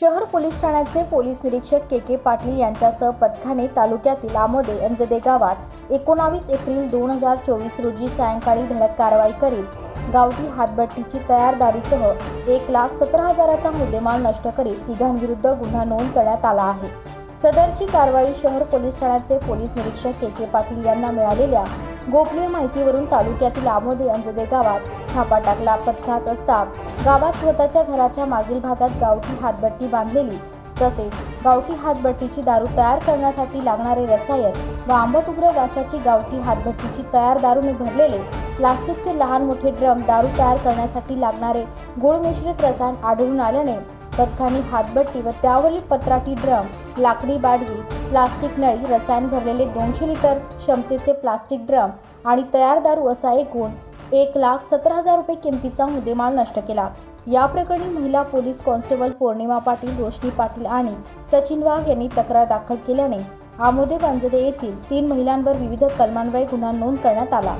शहर पोलीस ठाण्याचे पोलीस निरीक्षक के के पाटील यांच्यासह पथकाने तालुक्यातील आमोदे अंजदे गावात एकोणावीस एप्रिल दोन हजार चोवीस रोजी सायंकाळी धडक कारवाई करीत गावठी हातभट्टीची तयारदारीसह एक लाख सतरा हजाराचा मुद्देमाल नष्ट करीत तिघांविरुद्ध गुन्हा नोंद करण्यात आला आहे. सदरची कारवाई शहर पोलीस ठाण्याचे पोलीस निरीक्षक के के पाटील यांना मिळालेल्या गोपनीय माहितीवरून तालुक्यातील आमोदे अंजदे गावात छापा टाकला पथकास असता गावात स्वतःच्या घराच्या मागील भागात गावठी हातबट्टी बांधलेली. तसेच गावठी हातभट्टीची दारू तयार करण्यासाठी लागणारे रसायन व आंबट उग्र वासाची गावठी हातभट्टीची तयार दारूने भरलेले. प्लास्टिकचे लहान मोठे ड्रम दारू तयार करण्यासाठी लागणारे गुळ मिश्रित रसायन आढळून आल्याने पथकाने हातबट्टी व त्यावरील पत्राटी ड्रम लाकडी बाडगी प्लास्टिक नळी रसायन भरलेले दोनशे लिटर क्षमतेचे प्लास्टिक ड्रम आणि तयार दारू असा एकूण एक लाख सतरा हजार रुपये किमतीचा मुद्देमाल नष्ट केला. या प्रकरणी महिला पोलीस कॉन्स्टेबल पौर्णिमा पाटील रोशनी पाटील आणि सचिन वाघ यांनी तक्रार दाखल केल्याने आमोदे बांजदे येथील तीन महिलांवर विविध कलमान्वये गुन्हा नोंद करण्यात आला.